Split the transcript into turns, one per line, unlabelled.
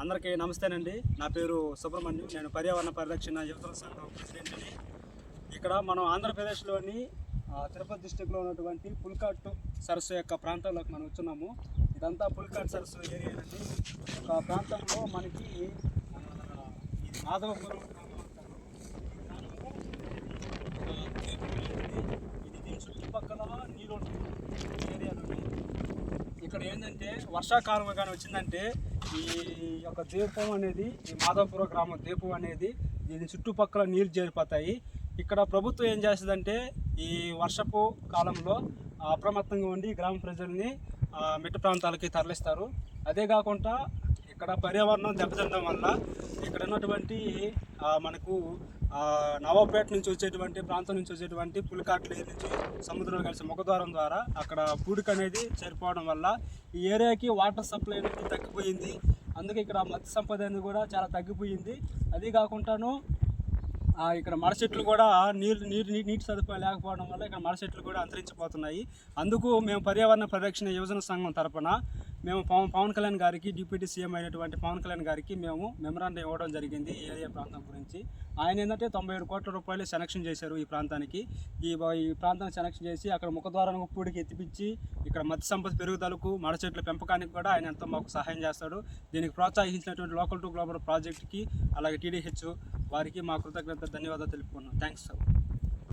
అందరికీ నమస్తేనండి. నా పేరు సుబ్రహ్మణ్యం. నేను పర్యావరణ పరిరక్షణ యువతల సంఘం ప్రెసిడెంట్ని. ఇక్కడ మనం ఆంధ్రప్రదేశ్లోని తిరుపతి డిస్టిక్లో ఉన్నటువంటి పుల్కాట్ సరస్సు యొక్క ప్రాంతంలోకి మనం వచ్చున్నాము. ఇదంతా పుల్కాట్ సరస్సు ఏరియా అండి ఒక ప్రాంతంలో మనకి మాధవపురం ఇది దీని చుట్టుపక్కల నీరు ఉంటుంది. ఇక్కడ ఏంటంటే వర్షాకాలం కానీ వచ్చిందంటే ఈ యొక్క ద్వీపం అనేది ఈ మాధవపురం గ్రామం దీపం అనేది దీని చుట్టుపక్కల నీరు చేరిపోతాయి. ఇక్కడ ప్రభుత్వం ఏం చేస్తుందంటే ఈ వర్షపు కాలంలో అప్రమత్తంగా ఉండి గ్రామ ప్రజల్ని మిట్ట ప్రాంతాలకి తరలిస్తారు. అదే కాకుండా ఇక్కడ పర్యావరణం దెబ్బతినడం వల్ల ఇక్కడ ఉన్నటువంటి మనకు నవాబ్పేట నుంచి వచ్చేటువంటి ప్రాంతం నుంచి వచ్చేటువంటి పులికాట్ల నుంచి సముద్రంలో కలిసి ముఖద్వారం ద్వారా అక్కడ పూడిక అనేది చేరిపోవడం వల్ల ఈ ఏరియాకి వాటర్ సప్లై అనేది తగ్గిపోయింది. అందుకే ఇక్కడ మత్స్య సంపద అనేది కూడా చాలా తగ్గిపోయింది. అదే కాకుండాను ఇక్కడ మడ చెట్లు కూడా నీరు నీరు నీటి సదుపాయం లేకపోవడం వల్ల ఇక్కడ మడ చెట్లు కూడా అంతరించిపోతున్నాయి. అందుకు మేము పర్యావరణ పరిరక్షణ యువజన సంఘం తరపున మేము పవన్ పవన్ కళ్యాణ్ గారికి డిప్యూటీ సీఎం అయినటువంటి పవన్ కళ్యాణ్ గారికి మేము మెమరాండం ఇవ్వడం జరిగింది ఈ ఏరియా ప్రాంతం గురించి. ఆయన ఏంటంటే తొంభై ఏడు కోట్ల రూపాయలు సెలక్షన్ చేశారు ఈ ప్రాంతానికి. ఈ ఈ ప్రాంతాన్ని సెలక్షన్ చేసి అక్కడ ముఖద్వారానికి పూడికి ఎత్తిపించి ఇక్కడ మత్స్య సంపద పెరుగుదలకు మడ చెట్ల పెంపకానికి కూడా ఆయన ఎంతో మాకు సహాయం చేస్తాడు. దీనికి ప్రోత్సహించినటువంటి లోకల్ టు గ్లోబల్ ప్రాజెక్ట్కి అలాగే టీడీహెచ్ వారికి మా కృతజ్ఞత ధన్యవాదాలు తెలుపుకున్నాం థ్యాంక్స్ సార్.